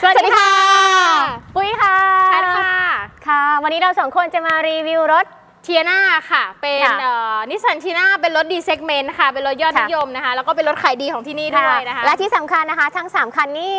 สวัสดีค่ะ ปุ้ยค่ะแพทค่ะ ค่ะ วันนี้เราสองคนจะมารีวิวรถ เทียนาค่ะ เป็นค่ะนิสสันทีน่าเป็นรถดีเซกเมนต์ค่ะ เป็นรถยอดค่ะ นิยมนะคะ แล้วก็เป็นรถขายดีของที่นี่ด้วยนะคะ และที่สำคัญนะคะ ทั้ง 3 คันนี่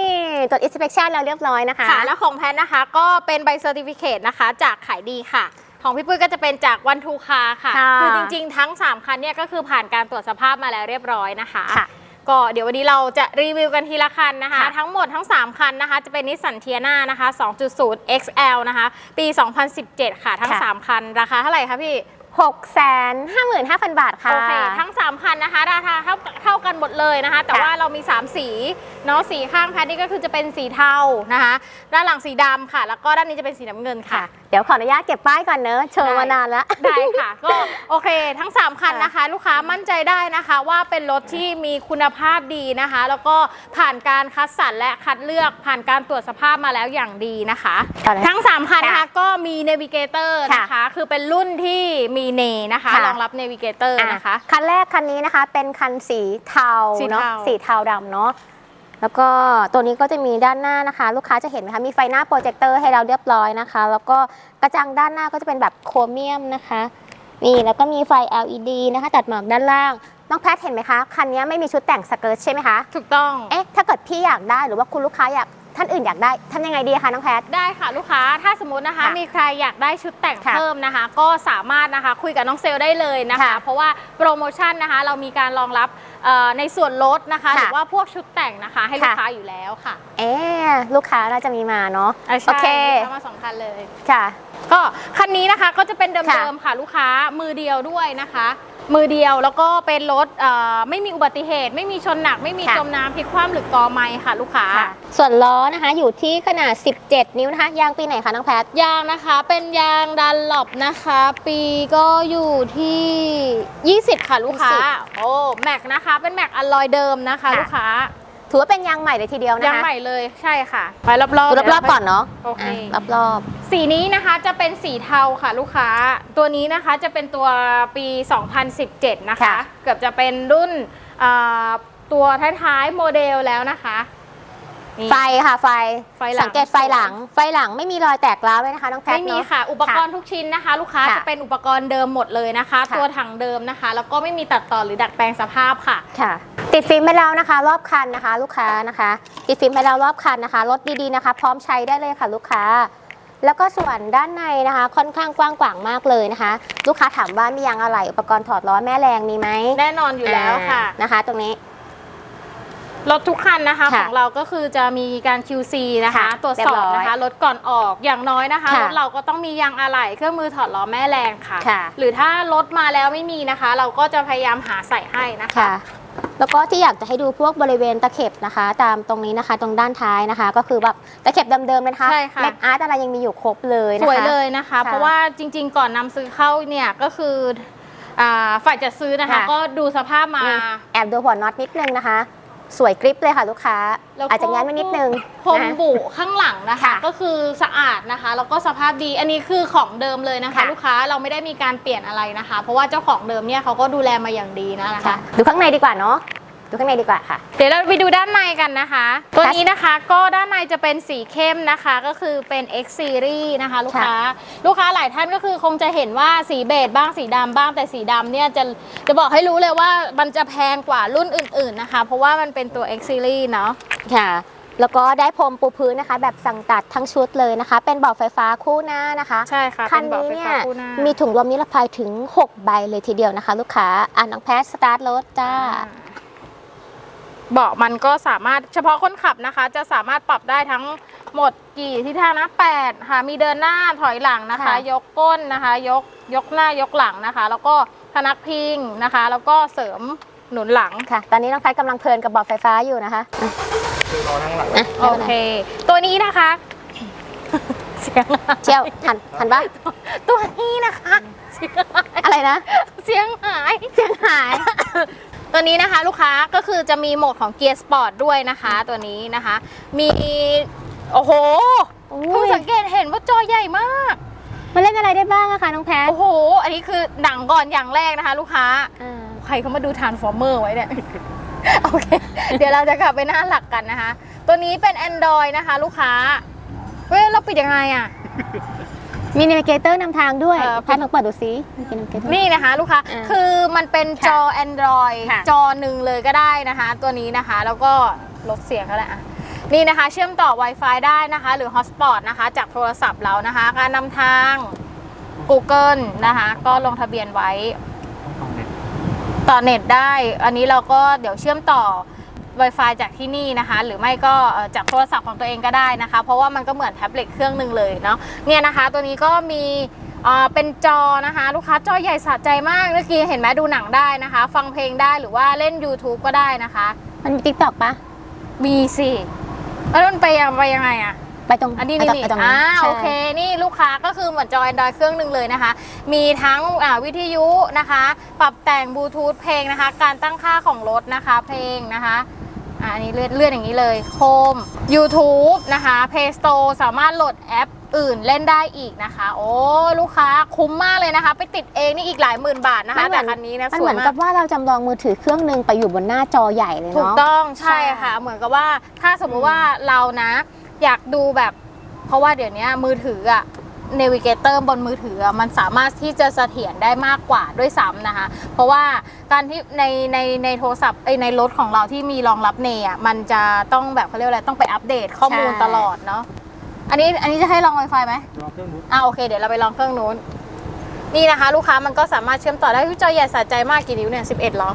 ตรวจ inspection แล้วเรียบร้อยนะคะ ค่ะแล้วของแพทนะคะ ก็เป็นใบเซอร์ติฟิเคตนะคะ จากขายดีค่ะ ของพี่ปุ้ยก็จะเป็นจากวันทูคาค่ะค่ะ คือจริงๆ ทั้ง 3 คันเนี่ยก็คือผ่านการตรวจสภาพมาแล้วเรียบร้อยนะคะ ค่ะ ก็เดี๋ยววันนี้เราจะรีวิวกันทีละคันนะคะค่ะทั้งหมดทั้ง 3 คันนะคะ จะเป็นนิสสันเทียนานะคะ 2.0 XL นะคะ ปี 2017 ค่ะ ทั้ง 3 คัน ราคาเท่าไหร่คะพี่ 6 5 5 0 0 0 บาทค่ะ โอเค ทั้ง 3 คันนะคะ ราคาเท่าเท่ากันหมดเลยนะคะ แต่ค่ะว่าเรามี 3 สีเนาะสีข้างแพทนี่ก็คือจะเป็นสีเทานะคะ ด้านหลังสีดำค่ะ แล้วก็ด้านนี้จะเป็นสีน้ำเงินค่ะค่ะเดี๋ยวขออนุญาตเก็บป้ายก่อนเนอะเชิญได้มานานแล้ว ได้ค่ะ ก็โอเค ทั้ง 3 คันนะคะ ลูกค้ามั่นใจได้นะคะ ว่าเป็นรถที่มีคุณภาพดีนะคะ แล้วก็ผ่านการคัดสรรและคัดเลือกผ่านการตรวจสภาพมาแล้วอย่างดีนะคะต่อเลยทั้ง 3 คันนะคะก็มีเนวิเกเตอร์นะคะ คือเป็นรุ่นที่มีเนนะคะค่ะ รองรับเนวิเกเตอร์นะคะ อะคันแรกคันนี้นะคะเป็นคันสีเทาสีเนาะเทาสีเทาดำเนาะแล้วก็ตัวนี้ก็จะมีด้านหน้านะคะ ลูกค้าจะเห็นไหมคะมีไฟหน้าโปรเจคเตอร์ให้เราเรียบร้อยนะคะ แล้วก็กระจังด้านหน้าก็จะเป็นแบบโครเมียมนะคะนี่แล้วก็มีไฟ LED นะคะ ตัดหมอกด้านล่างน้องแพทเห็นไหมคะคันนี้ไม่มีชุดแต่งสเกิร์ตใช่ไหมคะถูกต้อง เอ๊ะถ้าเกิดพี่อยากได้หรือว่าคุณลูกค้าอยาก ท่านอื่นอยากได้ทำยังไงดีคะน้องแพท ได้ค่ะลูกค้าถ้าสมมตินะคะค่ะมีใครอยากได้ชุดแต่งค่ะเพิ่มนะคะ ก็สามารถนะคะคุยกับน้องเซลลได้เลยนะคะ ค่ะเพราะว่าโปรโมชั่นนะคะเรามีการรองรับเอ่อในส่วนลดนะคะค่ะหรือว่าพวกชุดแต่งนะคะให้ลูกค่ะ ค้าอยู่แล้วค่ะเอ๊ะลูกค้าน่าจะมีมาเนาะอะโอใช่เคเข้ามาสองคันเลย ค่ะ ก็คันนี้นะคะก็จะเป็นเค่ะดิมๆค่ะลูกค้ามือเดียวด้วยนะคะ มือเดียวแล้วก็เป็นรถเอ่อไม่มีอุบัติเหตุ ไม่มีชนหนัก ไม่มีค่ะจมน้ำพลิกคว่ำหรือกอไม้ค่ะ ลูกค้าค่ะส่วนล้อนะคะอยู่ที่ขนาด 17 นิ้วนะคะยางปีไหนคะน้องแพทยางนะคะเป็นยางดันหลบนะคะ ปีก็อยู่ที่ 20 ค่ะลูกค้าโอ้แม็กนะคะเป็นแม็กอลลอยเดิมนะคะค่ะลูกค้า ถือว่าเป็นยางใหม่เลยทีเดียวนะคะยางใหม่เลยใช่ค่ะไปรอบๆดูเดี๋ยวรอบๆก่อนเนาะโอเครอบรอบสีนี้นะคะจะเป็นสีเทาค่ะลูกค้า ตัวนี้นะคะจะเป็นตัวปี 2017 นะคะ เกือบจะเป็นรุ่นอ่าตัวท้ายๆโมเดลแล้วนะคะ นี่ ไฟค่ะไฟ ไฟหลัง สังเกตไฟหลัง ไฟหลังไม่มีรอยแตกร้าวเลยนะคะ น้องแพทไม่มีเนาะค่ะ อุปกรณ์ทุกชิ้นนะคะ ลูกค้าค่ะจะเป็นอุปกรณ์เดิมหมดเลยนะคะ ค่ะ ตัวถังเดิมนะคะ แล้วก็ไม่มีตัดต่อหรือดัดแปลงสภาพค่ะ ค่ะ ติดฟิล์มไปแล้วนะคะ รอบคันนะคะ ลูกค้านะคะ ติดฟิล์มไปแล้วรอบคันนะคะรถดีๆนะคะ พร้อมใช้ได้เลยค่ะ ลูกค้า แล้วก็ส่วนด้านในนะคะ ค่อนข้างกว้างขวางมากเลยนะคะ ลูกค้าถามว่ามียางอะไหล่อุปกรณ์ถอดล้อแม่แรงมีไหมแน่นอนอยู่แล้วค่ะ อ่านะคะ ตรงนี้ รถทุกคันนะคะค่ะของเราก็คือจะมีการ QC นะคะ ค่ะตรวจสอบเรียบร้อยนะคะรถก่อนออกอย่างน้อยนะคะค่ะรถเราก็ต้องมียางอะไหล่เครื่องมือถอดล้อแม่แรงค่ะ ค่ะ หรือถ้ารถมาแล้วไม่มีนะคะ เราก็จะพยายามหาใส่ให้นะคะ ค่ะ แล้วก็ที่อยากจะให้ดูพวกบริเวณตะเข็บนะคะ ตามตรงนี้นะคะ ตรงด้านท้ายนะคะ ก็คือแบบตะเข็บเดิมๆเลยนะคะใช่ค่ะ แม็กอาร์ตอะไรยังมีอยู่ครบเลยนะคะ สวยเลยนะคะ ค่ะเพราะว่าจริงๆ ก่อนนำซื้อเข้าเนี่ยก็คืออ่าฝ่ายจัดซื้อนะคะ ค่ะ ก็ดูสภาพมานี่แอบดูหัวน็อตนิดนึงนะคะ สวยกริปเลยค่ะลูกค้า แล้วก็อาจจะแง้มไว้นิดนึงพรมนะ บุข้างหลังนะคะ ค่ะก็คือสะอาดนะคะ แล้วก็สภาพดี อันนี้คือของเดิมเลยนะคะ ค่ะ ลูกค้าเราไม่ได้มีการเปลี่ยนอะไรนะคะ เพราะว่าเจ้าของเดิมเนี่ยเขาก็ดูแลมาอย่างดีนะนะคะค่ะดูข้างในดีกว่าเนาะ ดูข้างในดีกว่าค่ะ เดี๋ยวเราไปดูด้านในกันนะคะ ตัวนี้นะคะก็ด้านในจะเป็นสีเข้มนะคะ ก็คือเป็น X Series นะคะ ลูกค้า ลูกค้าหลายท่านก็คือคงจะเห็นว่าสีเบจบ้างสีดำบ้างแต่สีดำเนี่ยจะจะบอกให้รู้เลยว่ามันจะแพงกว่ารุ่นอื่น ๆนะคะ เพราะว่ามันเป็นตัว X Series เนาะค่ะแล้วก็ได้พรมปูพื้นนะคะ แบบสั่งตัดทั้งชุดเลยนะคะ เป็นเบาะไฟฟ้าคู่หน้านะคะใช่ค่ะคันเป็นี้เบาะไฟเนี่ฟ้ายคู่หน้ามีถุงลมนิรภัยถึง 6 ใบเลยทีเดียวนะคะ ลูกค้าอ่าน้องแพทสตาร์ทรถจ้า เบาะมันก็สามารถเฉพาะคนขับนะคะ จะสามารถปรับได้ทั้งหมดกี่ที่ทางนะ8ค่ะมีเดินหน้าถอยหลังนะคะ ค่ะ ยกก้นนะคะ ยกยกหน้ายกหลังนะคะ แล้วก็พนักพิงนะคะ แล้วก็เสริมหนุนหลัง ค่ะ ตอนนี้น้องแพทกำลังเพลินกับเบาะไฟฟ้าอยู่นะคะอะคือรอทั้งหลังอะโอเค ตัวนี้นะคะ เสียงเชี่ยวทันทันปะตัวนี้นะคะ เสียงหายอะไรนะ เสียงหาย เสียงหาย ตัวนี้นะคะลูกค้าก็คือจะมีโหมดของเกียร์สปอร์ตด้วยนะคะตัวนี้นะคะ มีโอ้โหโอ้เพิ่งยสังเกตเห็นว่าจอใหญ่มากมาเล่นอะไรได้บ้างอะคะน้องแพทโอ้โห อันนี้คือหนังก่อนอย่างแรกนะคะ ลูกค้า อ่าใครเขามาดูทานฟอร์เมอร์ไว้เนี่ย โอเค เดี๋ยวเราจะกลับไปหน้าหลักกันนะคะ ตัวนี้เป็น Android นะคะ ลูกค้า เว้ยเราปิดยังไงอะ มีนาวิเกเตอร์นำทางด้วยเออแพทย์ลองเปิดดูซิมีนาวิเกเตอร์นี่นะคะลูกค้าอ่าคือมันเป็นจอ Android ค่ะจอหนึ่งเลยก็ได้นะคะ ตัวนี้นะคะ แล้วก็ลดเสียงก็ได้อะนี่นะคะ เชื่อมต่อ Wi-Fi ได้นะคะ หรือ Hotspot นะคะ จากโทรศัพท์เรานะคะ การนำทาง Google นะคะ ก็ลงทะเบียนไว้ ต่อเน็ตได้ อันนี้เราก็เดี๋ยวเชื่อมต่อ Wi-Fi จากที่นี่นะคะ หรือไม่ก็เอ่อจากโทรศัพท์ของตัวเองก็ได้นะคะ เพราะว่ามันก็เหมือนแท็บเล็ตเครื่องหนึ่งเลยเนาะเนี่ยนะคะ ตัวนี้ก็มีเอ่อเป็นจอนะคะ ลูกค้าจอใหญ่สะใจมากเมื่อกี้เห็นไหมดูหนังได้นะคะ ฟังเพลงได้หรือว่าเล่น YouTube ก็ได้นะคะ มันมีติ๊กต็อกปะมีสิแล้วมันไปยังไปยังไงอะไปตรงอันนี้ไปนี่ตรงนี่ไปตรงอ่านั้นใช่โอเค นี่ลูกค้าก็คือเหมือนจอ Android เครื่องหนึ่งเลยนะคะ มีทั้งอ่าวิทยุนะคะ ปรับแต่งบลูทูธเพลงนะคะ การตั้งค่าของรถนะคะ เพลงนะคะ อ่าอันนี้เลื่อนเลื่อนอย่างนี้เลยโคม YouTube นะคะ Play Store สามารถโหลดแอปอื่นเล่นได้อีกนะคะ โอ้ลูกค้าคุ้มมากเลยนะคะ ไปติดเองนี่อีกหลายหมื่นบาทนะคะมันเหมืแต่อนคันนี้นะมันสเหวมืยอนมากักบว่าเราจำลองมือถือเครื่องหนึ่งไปอยู่บนหน้าจอใหญ่เลยถูกเนาะ ต้องใช่ใช่ค่ะ เหมือนกับว่าถ้าสมมุติว่าเรานะ อยากดูแบบ เพราะว่าเดี๋ยวนี้มือถืออะ เนวิเกเตอร์บนมือถืออะมันสามารถที่จะเสถียรได้มากกว่าด้วยซ้ำนะคะ เพราะว่าการที่ในในในโทรศัพท์เอ้ยในรถของเราที่มีรองรับเนยอะมันจะต้องแบบเขาเรียกว่าอะไรต้องไปอัปเดตข้อมูลใช่ตลอดเนาะอันนี้อันนี้จะให้ลอง Wi-Fi ไหมลองเครื่องนู้นอ่าโอเคเดี๋ยวเราไปลองเครื่องนู้นนี่นะคะ ลูกค้ามันก็สามารถเชื่อมต่อได้อุ๊ยจอใหญ่สะใจมากกี่นิ้วเนี่ย11หรอ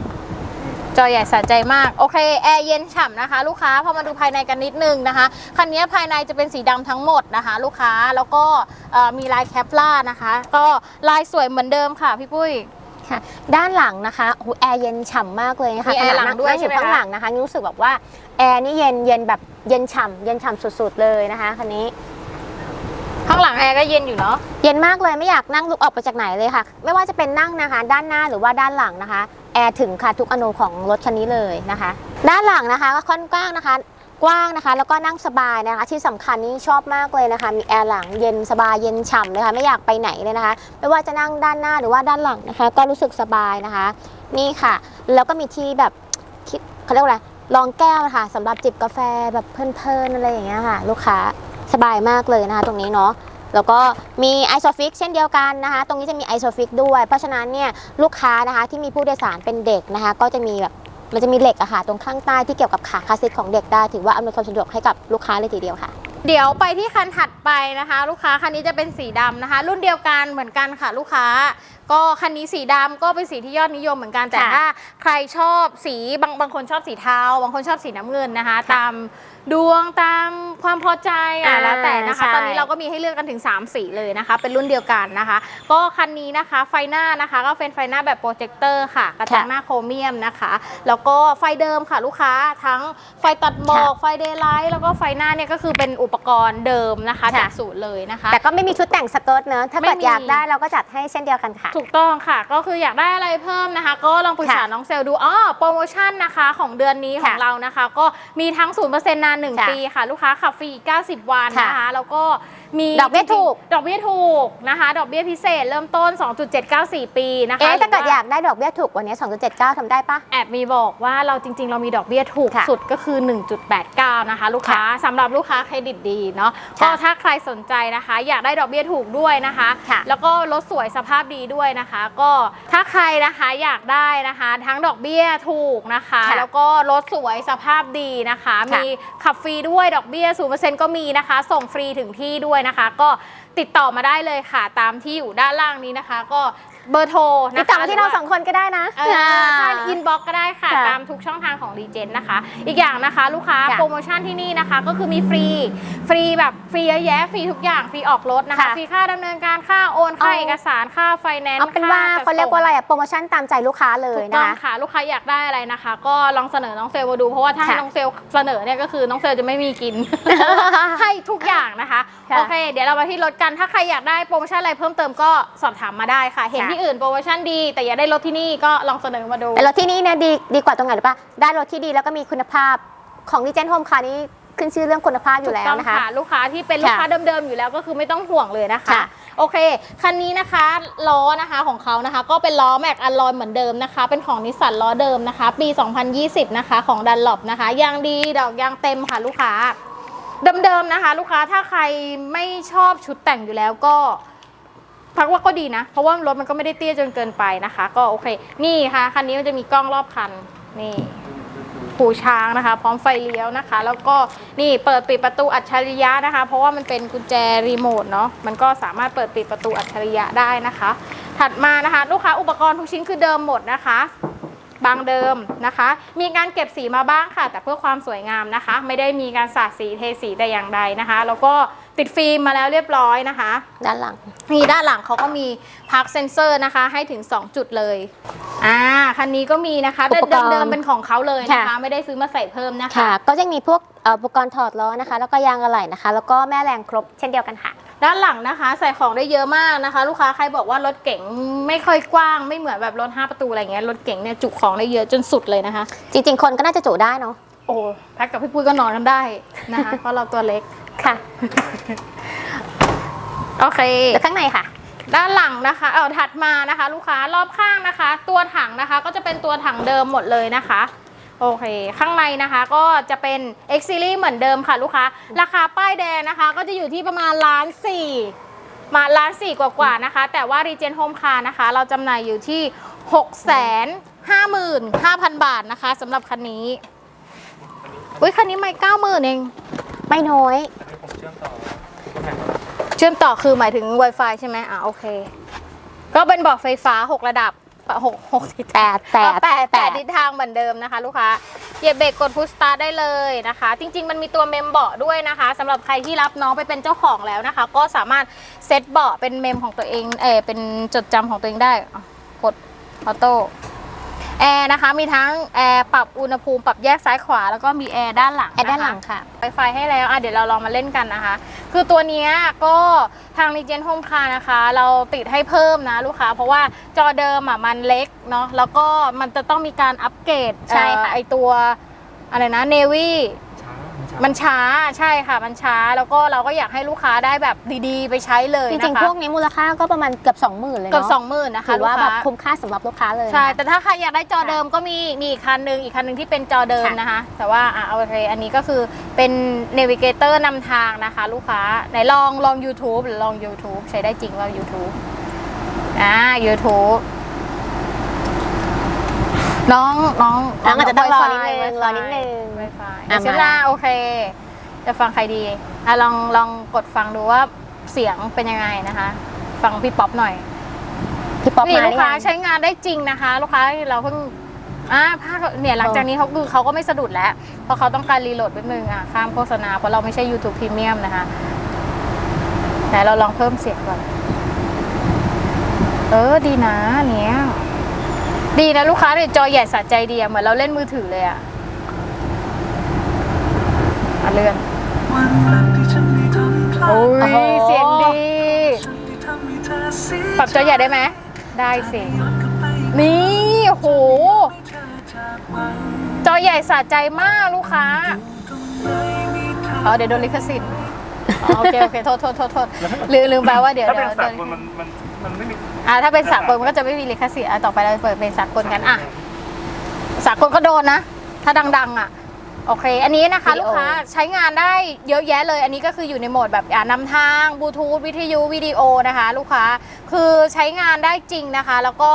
จอใหญ่สะใจมาก โอเค แอร์เย็นฉ่ำนะคะ ลูกค้าพอมาดูภายในกันนิดนึงนะคะ คันนี้ภายในจะเป็นสีดำทั้งหมดนะคะ ลูกค้าแล้วก็เอ่อมีลายแคปล่านะคะ ก็ลายสวยเหมือนเดิมค่ะพี่ปุ้ยค่ะด้านหลังนะคะโอ้โหแอร์เย็นฉ่ำมากเลยนะคะมีแอร์หลังขณะนั่ด้วยนั่อใช่ไหมข้างคะหลังนะคะรู้สึกแบบว่าแอร์นี่เย็นเย็นแบบเย็นฉ่ำเย็นฉ่ำสุดๆเลยนะคะคันนี้ ข้างหลังแอร์ก็เย็นอยู่เนาะเย็นมากเลยไม่อยากนั่งลุกออกไปจากไหนเลยค่ะ ไม่ว่าจะเป็นนั่งนะคะ ด้านหน้าหรือว่าด้านหลังนะคะ แอร์ถึงค่ะทุกอนูของรถคันนี้เลยนะคะ ด้านหลังนะคะก็ค่อนกว้างนะคะ กว้างนะคะ แล้วก็นั่งสบายนะคะ ที่สำคัญนี่ชอบมากเลยนะคะ มีแอร์หลังเย็นสบายเย็นฉ่ำเลยค่ะไม่อยากไปไหนเลยนะคะ ไม่ว่าจะนั่งด้านหน้าหรือว่าด้านหลังนะคะ ก็รู้สึกสบายนะคะ นี่ค่ะ แล้วก็มีที่แบบที่เขาเรียกว่าอะไรรองแก้วนะคะสำหรับจิบกาแฟแบบเพลินๆอะไรอย่างเงี้ยค่ะ ลูกค้าสบายมากเลยนะคะ ตรงนี้เนาะ แล้วก็มีไอโซฟิกเช่นเดียวกันนะคะ ตรงนี้จะมีไอโซฟิกด้วย เพราะฉะนั้นเนี่ยลูกค้านะคะที่มีผู้โดยสารเป็นเด็กนะคะ ก็จะมีแบบมันจะมีเหล็กอะค่ะตรงข้างใต้ที่เกี่ยวกับขาคาสซิทของเด็กได้ ถือว่าอำนวยความสะดวกให้กับลูกค้าเลยทีเดียวค่ะ เดี๋ยวไปที่คันถัดไปนะคะ ลูกค้าคันนี้จะเป็นสีดำนะคะ รุ่นเดียวกันเหมือนกันค่ะลูกค้าก็คันนี้สีดำก็เป็นสีที่ยอดนิยมเหมือนกันแต่ค่ะถ้าใครชอบสีบางบางคนชอบสีเทาบางคนชอบสีน้ำเงินนะคะค่ะตามดวงตามความพอใจอะอ่าแล้วแต่นะคะ ใช่ ตอนนี้เราก็มีให้เลือกกันถึง 3 สีเลยนะคะ เป็นรุ่นเดียวกันนะคะ ก็คันนี้นะคะไฟหน้านะคะ ก็เป็นไฟหน้าแบบโปรเจคเตอร์ค่ะ กระจังหน้าโครเมียมนะคะ แล้วก็ไฟเดิมค่ะลูกค้าทั้งไฟตัดหมอกไฟเดย์ไลท์แล้วก็ไฟหน้าเนี่ยก็คือเป็นอุปกรณ์เดิมนะคะค่ะ จากศูนย์เลยนะคะ แต่ก็ไม่มีชุดแต่งสเกิร์ตเนอะถ้าเกิดไม่มี อยากได้เราก็จัดให้เช่นเดียวกันค่ะถูกต้องค่ะ ก็คืออยากได้อะไรเพิ่มนะคะ ก็ลองปรึกษาค่ะน้องเซลล์ดูอ๋อโปรโมชั่นนะคะของเดือนนี้ของค่ะเรานะคะ ก็มีทั้ง 0%นานค่ะ1ปีค่ะ ลูกค้าขับฟรีอีก90 วันค่ะนะคะ แล้วก็ มีดอกเบี้ยจริงๆถูก ดอกเบี้ยถูกนะคะ ดอกเบี้ยพิเศษเริ่มต้น 2.794 ปีนะคะเอ๊ะถ้าเกิดหรืว่อยากได้ดอกเบี้ยถูกกวันนี้ 2.79ทำได้ปะแอบมีบอกว่าเราจริง ๆ เรามีดอกเบี้ยถูกค่ะสุดก็คือ 1.89 นะคะ ลูกค้าสำหรับลูกค้าเครดิตดีเนาะค่ะก็ถ้าใครสนใจนะคะ อยากได้ดอกเบี้ยถูกด้วยนะคะค่ะแล้วก็รถสวยสภาพดีด้วยนะคะ ก็ถ้าใครนะคะอยากได้นะคะ ทั้งดอกเบี้ยถูกนะคะค่ะแล้วก็รถสวยสภาพดีนะคะค่ะมีขับฟรีด้วยดอกเบี้ย0%ก็มีนะคะ ส่งฟรีถึงที่ด้วยนะคะ ก็ติดต่อมาได้เลยค่ะ ตามที่อยู่ด้านล่างนี้นะคะ ก็ เบอร์โทรตินะดต่อคะมาที่เราสองคนก็ได้นะ เออใช่อินบ็อกก็ได้ค่ะ ค่ะตามทุกช่องทางของรีเจนนะคะ อีกอย่างนะคะ ลูกค้าค่ะโปรโมชั่นที่นี่นะคะ ก็คือมีฟรี ฟรีแบบฟรีเยอะแยะฟรีทุกอย่างฟรีออกรถนะคะค่ะฟรีค่าดำเนินการค่าโอนค่าเอา เอกสารค่าไฟแนนซ์เอาเป็นว่าเขาเรียกว่าอะไรอะโปรโมชั่นตามใจลูกค้าเลยถูกนะต้องคะ ค่ะ ลูกค้าอยากได้อะไรนะคะ ก็ลองเสนอน้องเซลล์มาดูเพราะว่าถ้าให้ค่ะ น้องเซลล์เสนอเนี่ยก็คือน้องเซลล์จะไม่มีกิน ให้ทุกอย่างนะคะ ค่ะโอเค เดี๋ยวเรามาที่รถกัน ถ้าใครอยากได้โปรโมชั่นอะไรเพิ่มเติมก็สอบถามมาได้ค่ะ เห็นค่ะ ที่อื่นโปรโมชั่นดี แต่อยากได้รถที่นี่ก็ลองเสนอมาดูแต่รถที่นี่เนี่ยดีดีกว่าตรงไหนหรือปะได้รถที่ดีแล้วก็มีคุณภาพของดิเจนโฮมคาร์นี้ขึ้นชื่อเรื่องคุณภาพอยู่แล้วถูกต้องนะคะ ลูกค้าที่เป็นลูกค้าค่ะเดิมๆอยู่แล้วก็คือไม่ต้องห่วงเลยนะคะค่ะโอเค คันนี้นะคะล้อนะคะของเขานะคะ ก็เป็นล้อแม็กอลลอยเหมือนเดิมนะคะ เป็นของนิสสันล้อเดิมนะคะ ปี 2020 นะคะ ของดันหลบนะคะยางดีดอกยางเต็มค่ะลูกค้าเดิมๆนะคะ ลูกค้าถ้าใครไม่ชอบชุดแต่งอยู่แล้วก็ พักว่าก็ดีนะ เพราะว่ารถมันก็ไม่ได้เตี้ยจนเกินไปนะคะ ก็โอเค นี่ค่ะคันนี้มันจะมีกล้องรอบคันนี่หูช้างนะคะ พร้อมไฟเลี้ยวนะคะ แล้วก็นี่เปิดปิดประตูอัจฉริยะนะคะ เพราะว่ามันเป็นกุญแจรีโมทเนาะมันก็สามารถเปิดปิดประตูอัจฉริยะได้นะคะ ถัดมานะคะ ลูกค้าอุปกรณ์ทุกชิ้นคือเดิมหมดนะคะบางเดิมนะคะ มีการเก็บสีมาบ้างค่ะ แต่เพื่อความสวยงามนะคะ ไม่ได้มีการสาดสีเทสีแต่อย่างใดนะคะ แล้วก็ ติดฟิล์มมาแล้วเรียบร้อยนะคะ ด้านหลังนี่ด้านหลังเขาก็มีพักเซนเซอร์นะคะ ให้ถึง 2 จุดเลยอ่าคันนี้ก็มีนะคะอุปกรณ์เดิมๆเป็นของเขาเลยนะคะค่ะไม่ได้ซื้อมาใส่เพิ่มนะคะค่ะก็จะมีพวกเอ่ออุปกรณ์ถอดล้อนะคะ แล้วก็ยางอะไหล่นะคะ แล้วก็แม่แรงครบเช่นเดียวกันค่ะ ด้านหลังนะคะ ใส่ของได้เยอะมากนะคะ ลูกค้าใครบอกว่ารถเก๋งไม่ค่อยกว้างไม่เหมือนแบบรถ 5 ประตูอะไรเงี้ยรถเก๋งเนี่ยจุของได้เยอะจนสุดเลยนะคะ จริง ๆ คนก็น่าจะจุได้เนาะโอ้แพ็กกับพี่ปุ้ยก็นอนกันได้นะคะเพราะเราตัวเล็ก ค่ะ โอเคแล้วข้างในค่ะ ด้านหลังนะคะ เอาถัดมานะคะ ลูกค้ารอบข้างนะคะ ตัวถังนะคะ ก็จะเป็นตัวถังเดิมหมดเลยนะคะ โอเค ข้างในนะคะก็จะเป็น X Series เหมือนเดิมค่ะ ลูกค้า ราคาป้ายแดงนะคะ ก็จะอยู่ที่ประมาณล้านสี่มาล้านสี่กว่าๆนะคะ แต่ว่า Regen Home Car นะคะ เราจำหน่ายอยู่ที่ 6 5 5 5 0 0 0 บาทนะคะสำหรับคันนี้อุ้ยคันนี้ไม่เก้าหมื่นเอง ไม่น้อยผมเชื่อมต่อรถแข่งมาแล้วเชื่อมต่อคือหมายถึง Wi-Fi ใช่ไหมอะโอเค ก็เป็นบอกไฟฟ้า 6 ระดับหกหกทิศแปดแปดแปดแปแปดดทิศทางเหมือนเดิมนะคะ ลูกค้าเหยียบเบรกกดพุชสตาร์ทได้เลยนะคะ จริง ๆ มันมีตัวเมมเบาะด้วยนะคะสำหรับใครที่รับน้องไปเป็นเจ้าของแล้วนะคะ ก็สามารถเซตเบาะเป็นเมมของตัวเองเออเป็นจดจำของตัวเองได้อะกดออโต้ แอร์นะคะมีทั้งแอร์ปรับอุณหภูมิปรับแยกซ้ายขวาแล้วก็มีแอร์ด้านหลังแอร์ด้านหลังะคะค่ะไฟไฟให้แล้วอะเดี๋ยวเราลองมาเล่นกันนะคะ คือตัวเนี้ยก็ทาง Legend Home Car นะคะ เราติดให้เพิ่มนะลูกค้า เพราะว่าจอเดิมอะมันเล็กเนาะแล้วก็มันจะต้องมีการอัปเกรดใช่ค่ะเอ่อไอตัวอะไรนะ Navy ช้ามันช้า มันช้าใช่ค่ะ มันช้าแล้วก็เราก็อยากให้ลูกค้าได้แบบดีๆ ไปใช้เลยจนะคะริงๆ พวกนี้มูลค่าก็ประมาณเกือบ20,000เลยเกือบเนาะสองหมื่นนะคะถือว่าลูกแบบค้าคุ้มค่าสำหรับลูกค้าเลยใช่นะคะแต่ถ้าใครอยากได้จอเดิมก็มีมีอีกคันหนึ่งอีกคันหนึ่งที่เป็นจอเดิมค่ะนะคะ แต่ว่าอะโอเคอันนี้ก็คือเป็น Navigator นำทางนะคะ ลูกค้าไหนลองลอง YouTube หรือลอง YouTube ใช้ได้จริงว่า YouTube อ่า YouTube น้องน้องน้องอาจจะต้องรอนิด Wi-Fi นึงรอนิดนึง Wi-Fi อะเดี๋ยวเชมาฟล่าโอเค จะฟังใครดีอะลองลองกดฟังดูว่าเสียงเป็นยังไงนะคะ ฟังพี่ป๊อปหน่อยพี่ป๊อปนี่มาหลูรืกอค้ายังใช้งานได้จริงนะคะ ลูกค้าเราเพิ่งอ่าภาคเนี่ยหลังจากนี้เขาคือเขาก็ไม่สะดุดแล้ว เพราะเขาต้องการรีโหลดแป๊บนึงอะข้ามโฆษณาเพราะเราไม่ใช่ YouTube Premium นะคะแต่เราลองเพิ่มเสียงก่อน เออดีนะเนี้ย ดีนะลูกค้าเนี่ยจอใหญ่สะใจดีอะเหมือนเราเล่นมือถือเลยอะอะเลื่อนวันนั้นที่ฉันได้ทำพลาดโอ้โอ้โหยเสียงดีฉันได้ทำให้เธอเสียปรับจอใหญ่ได้ไหม ได้สิย้อนกลับไปนี่โอ้โหไม่เธอจากไปจอใหญ่สะใจมากลูกค้าตรงไหนมีเธออ๋อเดี๋ยวโดนลิขสิทธิ์อ๋อโอเค โอเค โทษโทษโทษโทษลืมลืมไปว่าเดี๋ยวถ้าเป็นเดี๋ยวสาเดี๋ยว กลมันมัน มันไม่มีอ่าถ้าเป็นสากลมันก็จะไม่มีลิขสิทธิ์อะต่อไปเราเปิดเป็นสากลกันอะสากลก็โดนนะ ถ้าดัง ๆ อะ โอเค อันนี้นะคะ วิดีโอลูกค้าใช้งานได้เยอะแยะเลย อันนี้ก็คืออยู่ในโหมดแบบอ่านำทางบลูทูธวิทยุวิดีโอนะคะ ลูกค้าคือใช้งานได้จริงนะคะ แล้วก็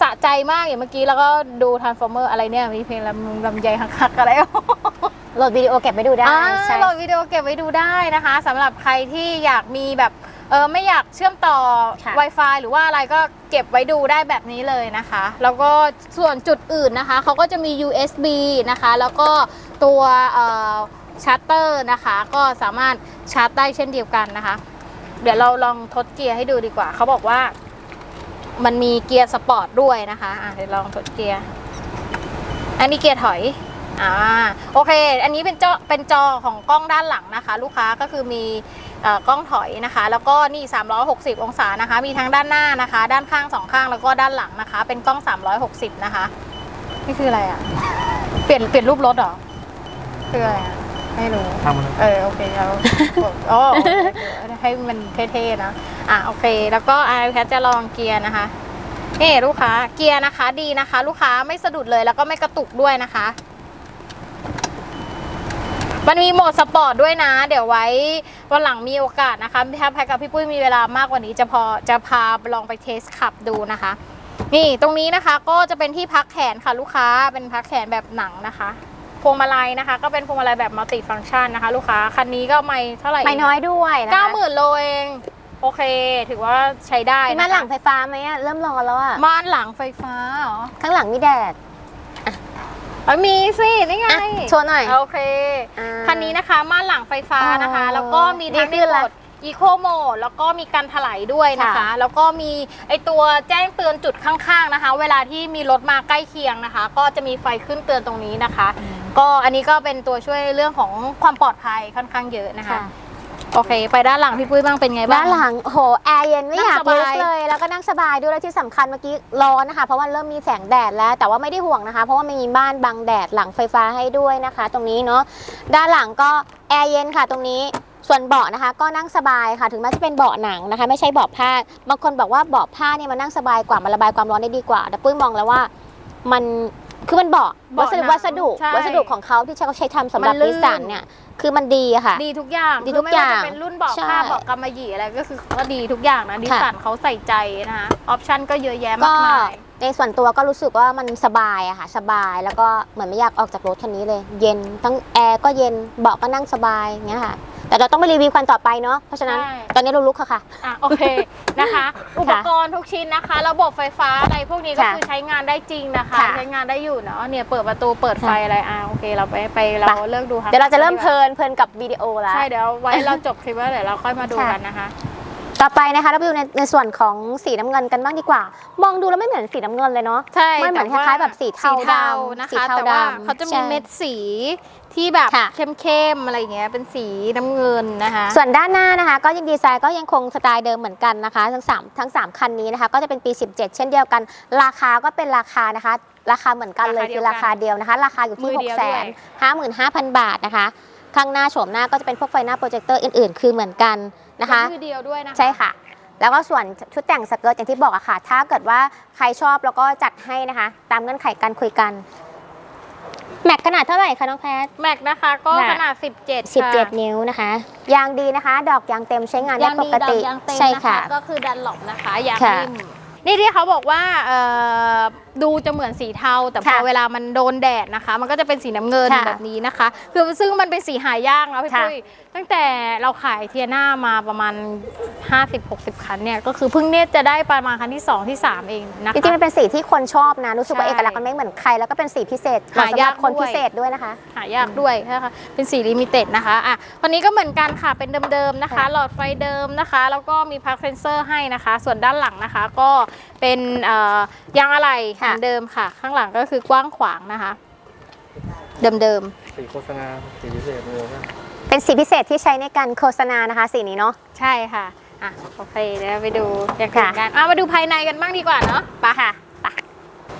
สะใจมากอย่างเมื่อกี้แล้วก็ดู transformer อะไรเนี่ย มีเพลงลำลำไยหักๆอะไร โหลดวิดีโอเก็บไว้ดูได้อ่าใช่ โหลดวิดีโอเก็บไว้ดูได้นะคะสำหรับใครที่อยากมีแบบ เออไม่อยากเชื่อมต่อ ค่ะ Wi-Fi หรือว่าอะไรก็เก็บไว้ดูได้แบบนี้เลยนะคะ แล้วก็ส่วนจุดอื่นนะคะเขาก็จะมี USB นะคะ แล้วก็ตัวชาร์เตอร์นะคะ ก็สามารถชาร์จได้เช่นเดียวกันนะคะ เดี๋ยวเราลองทดเกียร์ให้ดูดีกว่า เขาบอกว่า มันมีเกียร์สปอร์ตด้วยนะคะอะเดี๋ยวลองทดเกียร์ อันนี้เกียร์ถอย อ่า โอเค อันนี้เป็นจอเป็นจอของกล้องด้านหลังนะคะ ลูกค้าก็คือมีเอ่อ กล้องถอยนะคะ แล้วก็นี่ 360 องศานะคะ มีทั้งด้านหน้านะคะ ด้านข้างสองข้างแล้วก็ด้านหลังนะคะ เป็นกล้อง 360 นะคะ นี่คืออะไรอะ เปลี่ยนเปลี่ยนรูปรถเหรอ คืออะไรอะไม่รู้ทำมันเออโอเคแล้วอ๋อโอเคให้มันเท่ๆนะ อะโอเค แล้วก็ไอแพทจะลองเกียร์นะคะนี่ลูกค้าเกียร์นะคะดีนะคะ ลูกค้าไม่สะดุดเลยแล้วก็ไม่กระตุกด้วยนะคะ มันมีโหมดสปอร์ตด้วยนะ เดี๋ยวไว้วันหลังมีโอกาสนะคะถ้าแพทกับพี่ปุ้ยมีเวลามากกว่านี้จะพอจะพาลองไปเทสขับดูนะคะ นี่ตรงนี้นะคะก็จะเป็นที่พักแขนค่ะลูกค้าเป็นพักแขนแบบหนังนะคะพวงมาลัยนะคะ ก็เป็นพวงมาลัยแบบมัลติฟังก์ชันนะคะ ลูกค้าคันนี้ก็ไม่เท่าไหร่ไม่น้อยด้วยนะคะเก้าหมื่นโลเองโอเค ถือว่าใช้ได้มีนะคะม่านหลังไฟฟ้าไหมอะเริ่มร้อนแล้วอะม่านหลังไฟฟ้าเหรอข้างหลังมีแดด เอ้ยมีสินี่ไงอะโชว์หน่อย โอเค อ่า คันนี้นะคะม่านหลังไฟฟ้านะคะ อ๋อแล้วก็มีทั้งดีในขึ้นโหมละดอีโคโหมดแล้วก็มีการถลายด้วยนะคะ ค่ะ แล้วก็มีไอตัวแจ้งเตือนจุดข้างๆนะคะ เวลาที่มีรถมาใกล้เคียงนะคะ ก็จะมีไฟขึ้นเตือนตรงนี้นะคะ ก็อันนี้ก็เป็นตัวช่วยเรื่องของความปลอดภัยค่อนข้างเยอะนะคะ ค่ะ โอเค ไปด้านหลังพี่ปุ้ยบ้างเป็นไงบ้าง ด้านหลังโอ้โหแอร์เย็นไม่นั่องยากสบายลุกเลย แล้วก็นั่งสบายด้วยแล้วที่สำคัญเมื่อกี้ร้อนนะคะ เพราะว่าเริ่มมีแสงแดดแล้ว แต่ว่าไม่ได้ห่วงนะคะ เพราะว่ามีบ้านบังแดดหลังไฟฟ้าให้ด้วยนะคะ ตรงนี้เนาะด้านหลังก็แอร์เย็นค่ะ ตรงนี้ส่วนเบาะนะคะ ก็นั่งสบายค่ะ ถึงแม้จะเป็นเบาะหนังนะคะ ไม่ใช่เบาะผ้าบางคนบอกว่าเบาะผ้าเนี่ยมันนั่งสบายกว่ามันระบายความร้อนได้ดีกว่า แต่ปุ้ยมองแล้วว่ามัน คือมันเบาะเบาะวัสดุหนังวัสดุใช่ วัสดุของเขาที่เขาใช้ทำสำหรับมันลื่นินสสันเนี่ยคือมันดีอะค่ะ ดีทุกอย่างดีคืทุกไม่ว่าอย่างจะเป็นรุ่นเบาะใช่ผ้าเบาะกำมะหยี่อะไรก็คือก็ดีทุกอย่างนะดิสสันเขาใส่ใจนะคะออปชั่นก็เยอะแยะมาก็กมาย ในส่วนตัวก็รู้สึกว่ามันสบายอะค่ะ สบายแล้วก็เหมือนไม่อยากออกจากรถคันนี้เลย เย็นทั้งแอร์ก็เย็นเบาะก็นั่งสบายอย่างเงี้ยค่ะ แต่เราต้องไปรีวิวคันต่อไปเนาะเพราะฉะนั้นใช่ ตอนนี้เราลุกค่ะค่ะ อะโอเคนะคะ อุปกรณ์ทุกชิ้นนะคะ ระบบไฟฟ้าอะไรพวกนี้ก็ค่ะคือใช้งานได้จริงนะคะ ค่ะใช้งานได้อยู่เนาะเนี่ยเปิดประตูเปิดไฟค่ะอะไรอะโอเค เราไปไปเราไป เลิกดูค่ะเดี๋ยวเราจะเริ่มเพลินเพลินกับวิดีโอแล้วใช่เดี๋ยวไว้เราจบคลิปแล้วเดี๋ยวเราค่อยมาดูค่ะ กันนะคะ ต่อไปนะคะเราไปดูในในส่วนของสีน้ำเงินกันบ้างดีกว่า มองดูแล้วไม่เหมือนสีน้ำเงินเลยเนาะใช่มันเหมือนแต่ว่คล้ายๆแบบสีเทาสีเทาดำนะสีคะ เทาแต่ว่าดำเขาจะมีใช่ เม็ดสีที่แบบค่ะ เข้มๆอะไรอย่างเงี้ยเป็นสีน้ำเงินนะคะ ส่วนด้านหน้านะคะ ก็ยังดีไซน์ก็ยังคงสไตล์เดิมเหมือนกันนะคะ ทั้ง3ทั้ง3คันนี้นะคะ ก็จะเป็นปี 17 เช่นเดียวกัน ราคาก็เป็นราคานะคะ ราคาเหมือนกันเลยราคาเดีคืยวอกันราคาเดียวนะคะ ราคาอยู่ที่มือ6 เดียว6ด้วย 5 5 5 0 0 บาทนะคะ ข้างหน้าโฉมหน้าก็จะเป็นพวกไฟหน้าโปรเจคเตอร์อื่นๆ คือเหมือนกัน นะคะเป็นมือเดียวด้วยนะคะ ใช่ค่ะ แล้วก็ส่วนชุดแต่งสเกิร์ตอย่างที่บอกอะค่ะ ถ้าเกิดว่าใครชอบแล้วก็จัดให้นะคะ ตามเงื่อนไขการคุยกัน แม็กขนาดเท่าไหร่คะน้องแพท แม็กนะคะก็ค่ะขนาด 17ค่ะ17 นิ้วนะคะ ยางดีนะคะ ดอกยางเต็มใช้งานได้ยางปดีกดอติกยางเต็มใช่นะค่ะ คะก็คือดันหลบนะคะยางค่ะ นิ่ม นี่ที่เขาบอกว่าเอ่อ ดูจะเหมือนสีเทา แต่พอค่ะเวลามันโดนแดดนะคะ มันก็จะเป็นสีน้ำเงินค่ะแบบนี้นะคะ คือซึ่งมันเป็นสีหายากนะพี่ค่ะ ปุ้ยตั้งแต่เราขายเทียน่ามาประมาณ 50-60 คันเนี่ยก็คือเพิ่งเนี่ยจะได้ประมาณคันที่ 2 ที่ 3 เองนะจริงๆ คะ มันเป็นสีที่คนชอบนะ รู้สึกว่าใช่เอกลักษณ์มันไม่เหมือนใคร แล้วก็เป็นสีพิเศษเหมาะหาสำหยารักบคนด้วย พิเศษด้วยนะคะ หายากด้วยนะคะเป็นสีลิมิเต็ดนะคะอะวันนี้ก็เหมือนกันค่ะเป็นเดิมๆนะคะ ค่ะ หลอดไฟเดิมนะคะ แล้วก็มีพักเซนเซอร์ให้นะคะ ส่วนด้านหลังนะคะก็เป็นเอ่อยางอะไหล่เหค่ะมือนเดิมค่ะ ข้างหลังก็คือกว้างขวางนะคะ เดิมสีโฆษณาสีพิเศษเลยนะเป็นสีพิเศษที่ใช้ในการโฆษณานะคะสีนี้เนาะๆ ใช่ค่ะ อะ โอเคเดี๋ยวไปดูอย่างค่ะอื่นกันอะมาดูภายในกันบ้างดีกว่าเนาะไปค่ะไป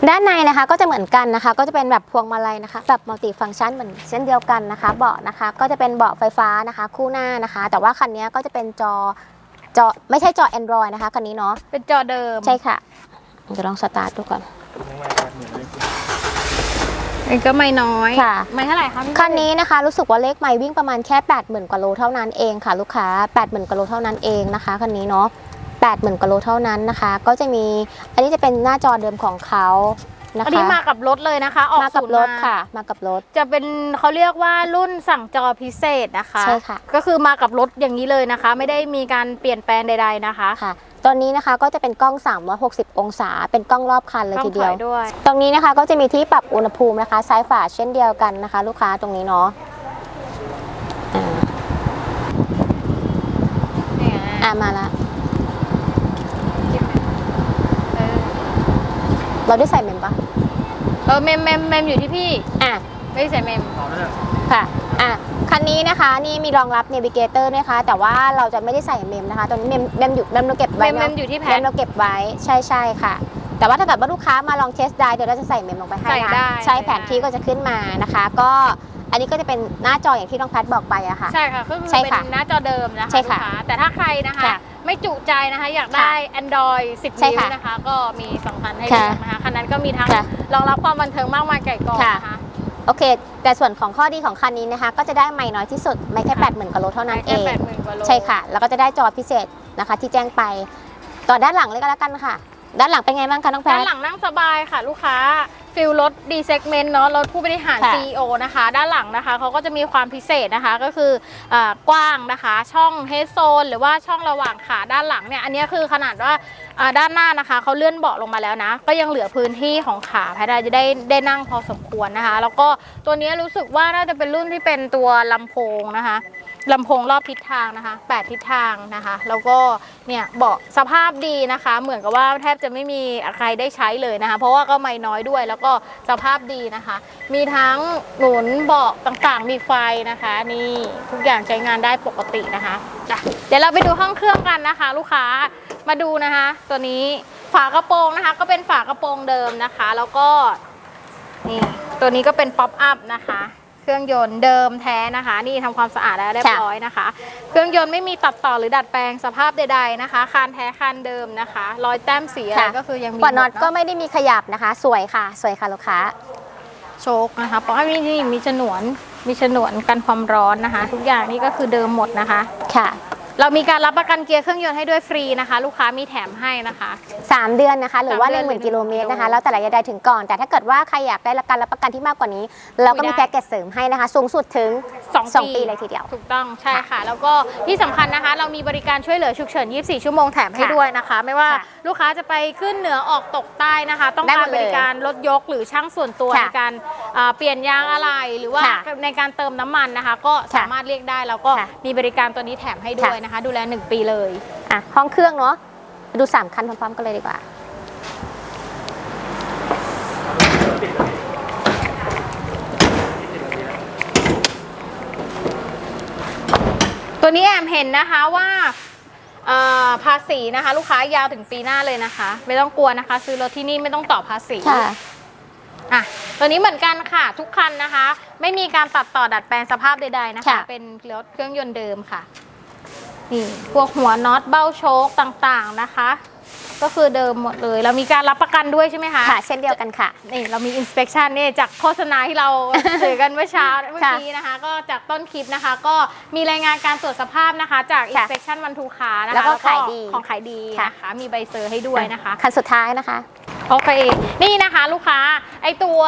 ด้านในนะคะก็จะเหมือนกันนะคะ ก็จะเป็นแบบพวงมาลัยนะคะแบบมัลติฟังก์ชันเหมือนเช่นเดียวกันนะคะ เบาะนะคะก็จะเป็นเบาะไฟฟ้านะคะ คู่หน้านะคะ แต่ว่าคันนี้ก็จะเป็นจอจอไม่ใช่จอ Android นะคะคันนี้เนาะเป็นจอเดิม ใช่ค่ะเดี๋ยวลองสตาร์ทดูก่อน ข้างในการเหมือนเลยอันก็ไม่น้อยค่ะ ไม่เท่าไหร่คะพี่คันนี้นะคะรู้สึกว่าเลขไมล์วิ่งประมาณแค่ 80,000กว่าโลเท่านั้นเองค่ะลูกค้า 80,000กว่าโลเท่านั้นเองนะคะคันนี้เนาะ80,000กว่าโลเท่านั้นนะคะ ก็จะมีอันนี้จะเป็นหน้าจอเดิมของเขานะคะอันนี้มากับรถเลยนะคะ ออกมากับศูนย์รถมาค่ะ มากับรถ จะเป็นเขาเรียกว่ารุ่นสั่งจอพิเศษนะคะ ใช่ค่ะ ก็คือมากับรถอย่างนี้เลยนะคะ ไม่ได้มีการเปลี่ยนแปลงใด ๆนะคะค่ะ ตอนนี้นะคะก็จะเป็นกล้อง 360 องศา เป็นกล้องรอบคันเลยต้องทีถเดียอวยด้วยตรงนี้นะคะก็จะมีที่ปรับอุณหภูมินะคะ ซ้ายฝาเช่นเดียวกันนะคะ ลูกค้าตรงนี้เนาะอ่าเนี่ยอ่ามาละเออเราได้ใส่เมมปะเออเมมเมมเมมอยู่ที่พี่ อะไม่ได้ใส่เมมต่อเลยค่ะอะคันนี้นะคะนี่มีรองรับ Navigator นะคะ แต่ว่าเราจะไม่ได้ใส่เมมนะคะตรงนี้เมมเมมอยู่เมมเราเก็บเมไว้มเมเนาะมอยู่ที่แพเมทมเราเก็บไว้ใช่ใช่ค่ะ แต่ว่าถ้าเกิดว่าลูกค้ามาลองเทสได้เดี๋ยวเราจะใส่เมมลงไปให้ใส่นะได้ ใช่ใส่แผนที่ได้ก็จะขึ้นมานะคะ ก็อันนี้ก็จะเป็นหน้าจออย่างที่น้องแพทบอกไปอะค่ะ ใช่ค่ะก็คือใช่เป็นค่ะหน้าจอเดิมนะคะใช่ค่ะลูกาแต่ถ้าใครนะคะ ค่ะไม่จุใจนะคะ อยากได้ Android 10 ใช่นิ้วค่ะนะคะ ก็มี2คันให้ค่ะเลือกนะคะ คันนั้นก็มีทั้งค่ะรองรับความบันเทิงมากมายไก่กองค่ะนะคะโอเค แต่ส่วนของข้อดีของคันนี้นะคะ ก็จะได้ไม่น้อยที่สุด ไม่แค่ค่ะแปดหมื่นกว่าโลเท่านั้นเอแค่งแปดหมื่นกว่าโลใช่ค่ะ แล้วก็จะได้จอพิเศษนะคะ ที่แจ้งไป ต่อด้านหลังเลยก็แล้วกันค่ะ ด้านหลังเป็นไงบ้างคะน้องแพด้าทนหลังนั่งสบายค่ะลูกค้า ฟิลรถดีเซกเมนต์เนาะรถผู้บริหาร ค่ะ CEO นะคะ ด้านหลังนะคะเขาก็จะมีความพิเศษนะคะก็คืออากว้างนะคะ ช่องเฮดโซนหรือว่าช่องระหว่างขาด้านหลังเนี่ยอันนี้คือขนาดว่าอ่าด้านหน้านะคะเขาเลื่อนเบาะลงมาแล้วนะ ก็ยังเหลือพื้นที่ของขาแพทย์จะได้ได้นั่งพอสมควรนะคะ แล้วก็ตัวนี้รู้สึกว่าน่าจะเป็นรุ่นที่เป็นตัวลำโพงนะคะ ลำโพงรอบทิศทางนะคะ 8 ทิศทางนะคะ แล้วก็เนี่ยเบาะสภาพดีนะคะ เหมือนกับว่าแทบจะไม่มีใครได้ใช้เลยนะคะ เพราะว่าก็ไม่น้อยด้วย แล้วก็สภาพดีนะคะ มีทั้งหนุนเบาะต่างๆ มีไฟนะคะ นี่ทุกอย่างใช้งานได้ปกตินะคะจ้ะเดี๋ยวเราไปดูห้องเครื่องกันนะคะ ลูกค้ามาดูนะคะ ตัวนี้ฝากระโปรงนะคะ ก็เป็นฝากระโปรงเดิมนะคะ แล้วก็นี่ตัวนี้ก็เป็นป๊อปอัพนะคะ เครื่องยนต์เดิมแท้นะคะ นี่ทำความสะอาดแล้วเรียบค่ะร้อยนะคะ เครื่องยนต์ไม่มีตัดต่อหรือดัดแปลงสภาพใดๆนะคะ คานแท้คานเดิมนะคะ รอยแต้มสีอะไรค่ะก็คือยังมีกว่าน็อตหมดเะก็ไม่ได้มีขยับนะคะ สวยค่ะ สวยค่ะลูกค้าโชคนะคะเพราะว่ามีนี่มีฉนวนมีฉนวนกันความร้อนนะคะ ทุกอย่างนี่ก็คือเดิมหมดนะคะ ค่ะ เรามีการรับประกันเกียร์เครื่องยนต์ให้ด้วยฟรีนะคะ ลูกค้ามีแถมให้นะคะ 3 เดือนนะคะ หรือว่าสามเดือน10,000กิโลเมตรนะคะหรือแล้วแต่ระยะใดถึงก่อน แต่ถ้าเกิดว่าใครอยากได้การรับประกันที่มากกว่านี้ เราก็มีคุยได้แพ็กเกจเสริมให้นะคะ สูงสุดถึงสอง2ปีเลยทีเดียว ถูกต้องใช่ค่ะ แล้วก็ที่สำคัญนะคะ เรามีบริการช่วยเหลือฉุกเฉิน 24 ชั่วโมงแถมให้ค่ะด้วยนะคะ ไม่ว่าค่ะลูกค้าจะไปขึ้นเหนือออกตกใต้นะคะ ต้องได้หกามรดบเลยริการรถยกหรือช่างส่วนตัวค่ะในการอ่าเปลี่ยนยางอะไรหรือว่าค่ะในการเติมน้ำมันนะคะ ก็สามารถเรียกได้แล้วก็ค่ะมีบริการตัวนี้แถมให้ด้วยนะคะ ดูแล 1 ปีเลย อะ ห้องเครื่องเนาะไปดู 3 คันพร้อมๆกันเลยดีกว่า ตัวนี้แอมเห็นนะคะว่าเอ่อภาษีนะคะ ลูกค้ายาวถึงปีหน้าเลยนะคะ ไม่ต้องกลัวนะคะ ซื้อรถที่นี่ไม่ต้องต่อภาษีค่ะอะตัวนี้เหมือนกันค่ะ ทุกคันนะคะ ไม่มีการตัดต่อดัดแปลงสภาพใดๆนะคะค่ะเป็นรถเครื่องยนต์เดิมค่ะ นี่พวกหัวน็อตเบ้าโชคต่างๆนะคะ ก็คือเดิมหมดเลย เรามีการรับประกันด้วยใช่ไหมคะค่ะ เช่นเดียวกันค่ะ นี่เรามี inspection นี่จากโฆษณาที่เราถือกันเมื่อเช้าเมื่อค่ะกี้นะคะ ก็จากต้นคลิปนะคะ ก็มีรายงานการตรวจสภาพนะคะ จากค่ะ inspection วันทูคานะคะแล้วก็ขายดีของขายดีค่ะนะคะมีใบเซอร์ให้ด้วยนะคะคันสุดท้ายนะคะโอเคนี่นะคะ ลูกค้าไอตัว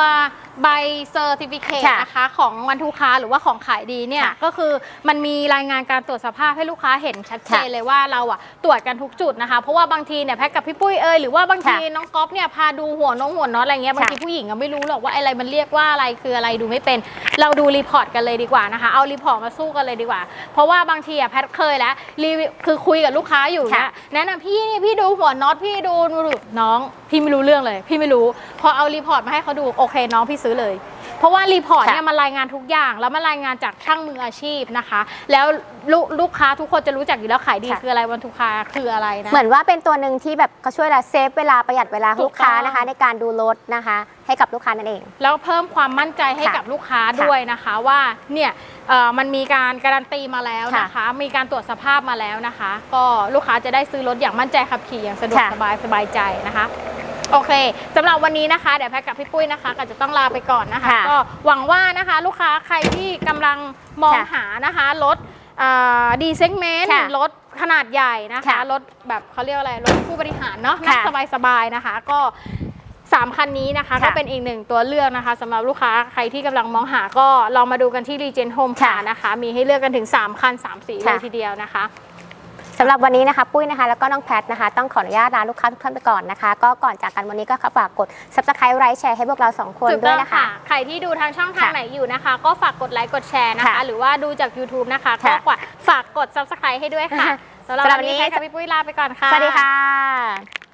ใบเซอร์ติฟิเคตค่ะนะคะของวันทูค้าหรือว่าของขายดีเนี่ยค่ะก็คือมันมีรายงานการตรวจสภาพให้ลูกค้าเห็นชัดเจนค่ะเลยว่าเราอะตรวจกันทุกจุดนะคะเพราะว่าบางทีเนี่ยแพ็กกับพี่ปุ้ยเอยหรือว่าบางทีค่ะน้องก๊อฟเนี่ยพาดูหัวน้องหัวน็อตอะไรเงี้ยบางค่ะทีผู้หญิงก็ไม่รู้หรอกว่าอะไรมันเรียกว่าอะไรคืออะไรดูไม่เป็น เราดูรีพอร์ตกันเลยดีกว่านะคะเอารีพอร์ตมาสู้กันเลยดีกว่า เพราะว่าบางทีอะแพทเคยแล้วรีวิวคือคุยกับลูกค้าอยู่เนี่ยค่ะแนะนำพี่นี่พี่ดูหัวน็อตพี่ดูดูน้องพี่ไม่รู้เรื่องเลย พี่ไม่รู้พอเอารีพอร์ตมาให้เขาดูโอเคน้องพี่ซื้อเลย เพราะว่ารีพอร์ตค่ะเนี่ยมันรายงานทุกอย่าง แล้วมันรายงานจากช่างมืออาชีพนะคะ แล้วลูกลูกค้าทุกคนจะรู้จักอยู่แล้วขายดีค่ะคืออะไรวันทุกค้าคืออะไรนะเหมือนว่าเป็นตัวหนึ่งที่แบบเขาช่วยเราเซฟเวลาประหยัดเวลาถูลูกกค้าต้องนะคะ ในการดูรถนะคะ ให้กับลูกค้านั่นเอง แล้วเพิ่มความมั่นใจให้ค่ะกับลูกค้าค่ะด้วยนะคะว่าเนี่ยเอ่อมันมีการการันตีมาแล้วค่ะนะคะ มีการตรวจสภาพมาแล้วนะคะ ก็ลูกค้าจะได้ซื้อรถอย่างมั่นใจขับขี่อย่างสะดวกค่ะสบายสบายใจนะคะ โอเคสำหรับวันนี้นะคะเดี๋ยวแพ็กกับพี่ปุ้ยนะคะ ก็จะต้องลาไปก่อนนะคะ ค่ะก็หวังว่านะคะลูกค้าใครที่กำลังมองค่ะหานะคะรถดีเซกเมนต์ค่ะรถขนาดใหญ่นะคะ ค่ะรถแบบเขาเรียกว่าอะไร รถผู้บริหารเนาะนั่งค่ะสบายๆนะคะ ก็สามคันนี้นะคะ ค่ะก็เป็นอีกหนึ่งตัวเลือกนะคะสำหรับลูกค้าใครที่กำลังมองหาก็ลองมาดูกันที่ Regen Home ค่ะค่ะนะคะ มีให้เลือกกันถึง 3 คัน 3 สีเลยค่ะ ทีเดียวนะคะ สำหรับวันนี้นะคะปุ้ยนะคะแล้วก็น้องแพทนะคะ ต้องขออนุญาตลาลูกค้าทุกท่านไปก่อนนะคะ ก็ก่อนจากกันวันนี้ก็ฝากกด subscribe ไลค์แชร์ให้พวกเราสองคนถูกด้วต้ยองนะคะ ใครที่ดูทางช่องทางค่ะไหนอยู่นะคะ ก็ฝากกดไลค์กดแชร์นะคะค่ะหรือว่าดูจาก YouTube นะคะก็ค่ะกว่าฝากกด Subscribe ให้ด้วยค่ะค่ะสำหรับสำหรับวันนี้วันนี้ใครกับพี่ปุ้ยลาไปก่อนค่ะสวัสดีค่ะ